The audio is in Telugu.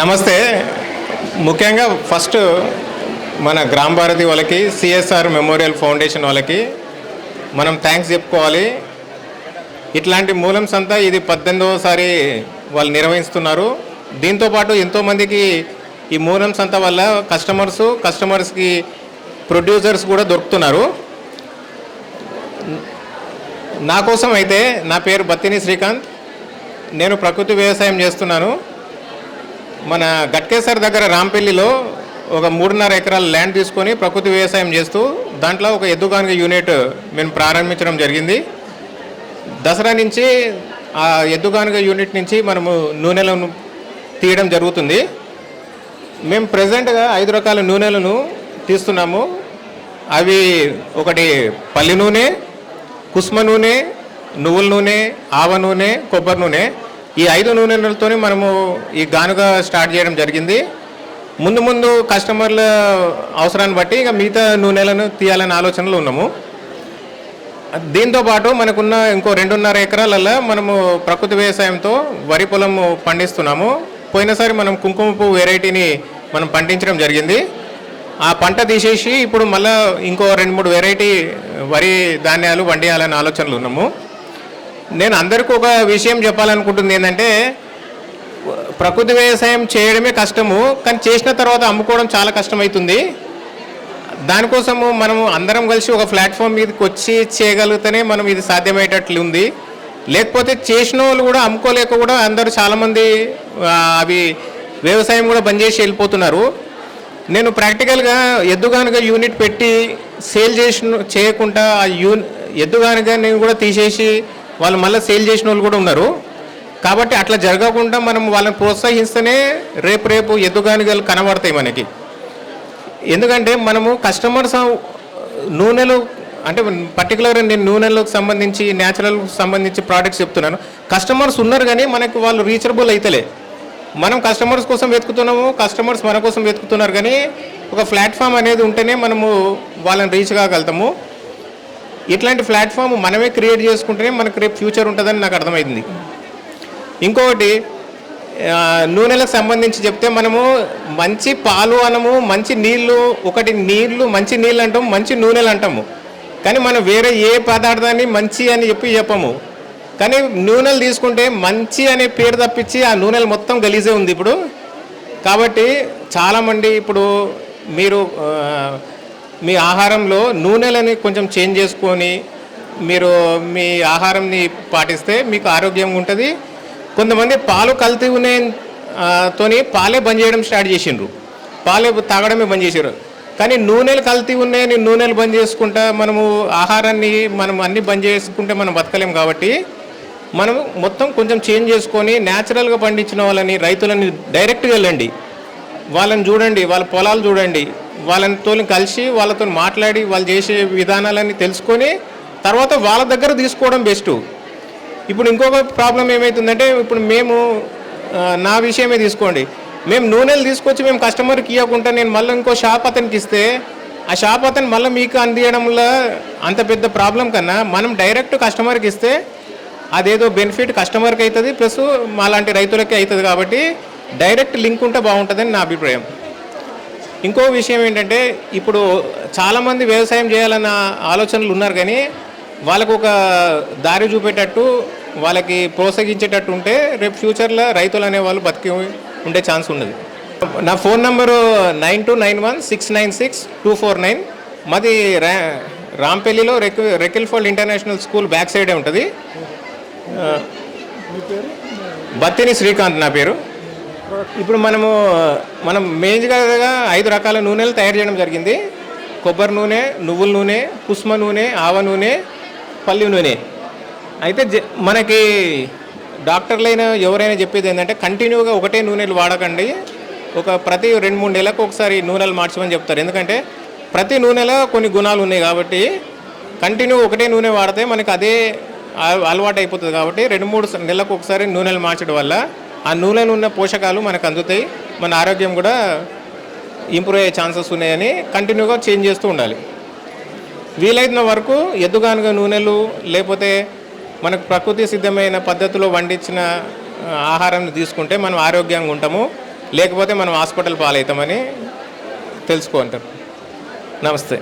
నమస్తే. ముఖ్యంగా ఫస్ట్ మన గ్రామ భారతి వాళ్ళకి సిఎస్ఆర్ మెమోరియల్ ఫౌండేషన్ వాళ్ళకి మనం థ్యాంక్స్ చెప్పుకోవాలి. ఇట్లాంటి మూలమ్స్ అంతా ఇది పద్దెనిమిదవసారి వాళ్ళు నిర్వహిస్తున్నారు. దీంతోపాటు ఎంతోమందికి ఈ మూలమ్స్ అంతా వల్ల కస్టమర్స్ కస్టమర్స్కి ప్రొడ్యూసర్స్ కూడా దొరుకుతున్నారు. నా కోసం అయితే నా పేరు బత్తిని శ్రీకాంత్. నేను ప్రకృతి వ్యవసాయం చేస్తున్నాను. మన గట్కేసర్ దగ్గర రాంపల్లిలో ఒక మూడున్నర ఎకరాల ల్యాండ్ తీసుకొని ప్రకృతి వ్యవసాయం చేస్తూ దాంట్లో ఒక ఎద్దుగానుగ యూనిట్ మేము ప్రారంభించడం జరిగింది. దసరా నుంచి ఆ ఎద్దుగానుగ యూనిట్ నుంచి మనము నూనెలను తీయడం జరుగుతుంది. మేము ప్రజెంట్గా ఐదు రకాల నూనెలను తీస్తున్నాము. అవి ఒకటి పల్లి నూనె కుస్మ నూనె నువ్వుల నూనె ఆవ నూనె కొబ్బరి నూనె. ఈ ఐదు నూనెలతోనే మనము ఈ గానుగ స్టార్ట్ చేయడం జరిగింది. ముందు ముందు కస్టమర్ల అవసరాన్ని బట్టి ఇక మిగతా నూనెలను తీయాలనే ఆలోచనలో ఉన్నాము. దీంతో పాటు మనకున్న ఇంకో రెండున్నర ఎకరాలలో మనము ప్రకృతి వ్యవసాయంతో వరి పొలము పండిస్తున్నాము. పోయినసారి మనం కుంకుమ పువ్వు వెరైటీని మనం పండించడం జరిగింది. ఆ పంట తీసేసి ఇప్పుడు మళ్ళీ ఇంకో రెండు మూడు వెరైటీ వరి ధాన్యాలు వండియాలనే ఆలోచనలు ఉన్నాము. నేను అందరికీ ఒక విషయం చెప్పాలనుకుంటుంది ఏంటంటే ప్రకృతి వ్యవసాయం చేయడమే కష్టము కానీ చేసిన తర్వాత అమ్ముకోవడం చాలా కష్టమవుతుంది దానికోసము మనము అందరం కలిసి ఒక ప్లాట్ఫామ్ మీదకి వచ్చి చేయగలిగితేనే మనం ఇది సాధ్యమయ్యేటట్లు ఉంది లేకపోతే చేసిన వాళ్ళు కూడా అమ్ముకోలేక కూడా అందరూ చాలామంది అవి వ్యవసాయం కూడా బంద్ చేసి వెళ్ళిపోతున్నారు. నేను ప్రాక్టికల్గా ఎద్దుగానుగా యూనిట్ పెట్టి సేల్ చేసిన చేయకుండా ఆ యూ ఎద్దుగానుగా నేను కూడా తీసేసి వాళ్ళు మళ్ళీ సేల్ చేసిన వాళ్ళు కూడా ఉన్నారు. కాబట్టి అట్లా జరగకుండా మనం వాళ్ళని ప్రోత్సహిస్తేనే రేపు రేపు ఎదుగానిగలు కనబడతాయి మనకి. ఎందుకంటే మనము కస్టమర్స్ నూనెలు అంటే పర్టికులర్ నేను నూనెలకు సంబంధించి న్యాచురల్ సంబంధించి ప్రోడక్ట్స్ చెప్తున్నాను. కస్టమర్స్ ఉన్నారు కానీ మనకి వాళ్ళు రీచరబుల్ అయితలే. మనం కస్టమర్స్ కోసం వెతుకుతున్నాము కస్టమర్స్ మన కోసం వెతుకుతున్నారు కానీ ఒక ప్లాట్ఫామ్ అనేది ఉంటేనే మనము వాళ్ళని రీచ్ కాగలుగుతాము. ఇట్లాంటి ప్లాట్ఫామ్ మనమే క్రియేట్ చేసుకుంటేనే మనకు రేపు ఫ్యూచర్ ఉంటుందని నాకు అర్థమైంది. ఇంకొకటి నూనెలకు సంబంధించి చెప్తే మనము మంచి పాలు అనము మంచి నీళ్ళు ఒకటి నీళ్ళు మంచి నీళ్ళు అంటాము మంచి నూనెలు అంటాము. కానీ మనం వేరే ఏ పదార్థాన్ని మంచి అని చెప్పి చెప్పము. కానీ నూనెలు తీసుకుంటే మంచి అనే పేరు తప్పించి ఆ నూనెలు మొత్తం గలీజే ఉంది ఇప్పుడు. కాబట్టి చాలామంది ఇప్పుడు మీరు మీ ఆహారంలో నూనెలని కొంచెం చేంజ్ చేసుకొని మీరు మీ ఆహారంని పాటిస్తే మీకు ఆరోగ్యంగా ఉంటుంది. కొంతమంది పాలు కల్తీ ఉన్నాయి తోని పాలే బంద్ చేయడం స్టార్ట్ చేసిండ్రు. పాలే తాగడమే బంద్ చేసారు కానీ నూనెలు కల్తీ ఉన్నాయని నూనెలు బంద్ చేసుకుంటా మనము ఆహారాన్ని మనం అన్ని బంద్ చేసుకుంటే మనం బతకలేం కాబట్టి మనం మొత్తం కొంచెం చేంజ్ చేసుకొని న్యాచురల్గా పండించిన వాళ్ళని రైతులని డైరెక్ట్గా వెళ్ళండి. వాళ్ళని చూడండి వాళ్ళ పొలాలు చూడండి. వాళ్ళతో కలిసి వాళ్ళతో మాట్లాడి వాళ్ళు చేసే విధానాలన్నీ తెలుసుకొని తర్వాత వాళ్ళ దగ్గర తీసుకోవడం బెస్ట్. ఇప్పుడు ఇంకొక ప్రాబ్లం ఏమవుతుందంటే ఇప్పుడు మేము నా విషయమే తీసుకోండి. మేము నూనెలు తీసుకొచ్చి మేము కస్టమర్కి ఇవ్వకుండా నేను మళ్ళీ ఇంకో షాప్ అతనికి ఇస్తే ఆ షాప్ అతను మళ్ళీ మీకు అందియడంలో అంత పెద్ద ప్రాబ్లం కన్నా మనం డైరెక్ట్ కస్టమర్కి ఇస్తే అదేదో బెనిఫిట్ కస్టమర్కి అవుతుంది ప్లస్ మాలాంటి రైతులకి అవుతుంది కాబట్టి డైరెక్ట్ లింక్ ఉంటే బాగుంటుందని నా అభిప్రాయం. ఇంకో విషయం ఏంటంటే ఇప్పుడు చాలామంది వ్యవసాయం చేయాలన్న ఆలోచనలు ఉన్నారు కానీ వాళ్ళకు ఒక దారి చూపేటట్టు వాళ్ళకి ప్రోత్సహించేటట్టు ఉంటే రేపు ఫ్యూచర్లో రైతులు అనేవాళ్ళు బతికి ఉండే ఛాన్స్ ఉన్నది. నా phone number nine two nine one six nine six two four nine. మాది రా రాంపల్లిలో రెక్ రెకిల్ఫోల్డ్ ఇంటర్నేషనల్ స్కూల్ బ్యాక్ సైడే ఉంటుంది. బత్తిని శ్రీకాంత్ నా పేరు. ఇప్పుడు మనము మనం మేజర్గా ఐదు రకాల నూనెలు తయారు చేయడం జరిగింది. కొబ్బరి నూనె నువ్వుల నూనె కుస్మ నూనె ఆవ నూనె పల్లి నూనె. అయితే జ- మనకి డాక్టర్లైన ఎవరైనా చెప్పేది ఏంటంటే కంటిన్యూగా ఒకటే నూనెలు వాడకండి. ఒక ప్రతి రెండు మూడు నెలలకు ఒకసారి నూనెలు మార్చమని చెప్తారు. ఎందుకంటే ప్రతి నూనెలో కొన్ని గుణాలు ఉన్నాయి కాబట్టి కంటిన్యూ ఒకటే నూనె వాడితే మనకి అదే అల- అలవాటు అయిపోతుంది కాబట్టి రెండు మూడు నెలలకు ఒకసారి నూనెలు మార్చడం వల్ల ఆ నూనెలో ఉన్న పోషకాలు మనకు అందుతాయి. మన ఆరోగ్యం కూడా ఇంప్రూవ్ అయ్యే ఛాన్సెస్ ఉన్నాయని కంటిన్యూగా చేంజ్ చేస్తూ ఉండాలి. వీలైన వరకు ఎద్దుగానుగా నూనెలు లేకపోతే మనకు ప్రకృతి సిద్ధమైన పద్ధతిలో వండించిన ఆహారం ఆహారాన్ని తీసుకుంటే మనం ఆరోగ్యంగా ఉంటాము. లేకపోతే మనం హాస్పిటల్ పాలవుతామని తెలుసుకుంటారు నమస్తే.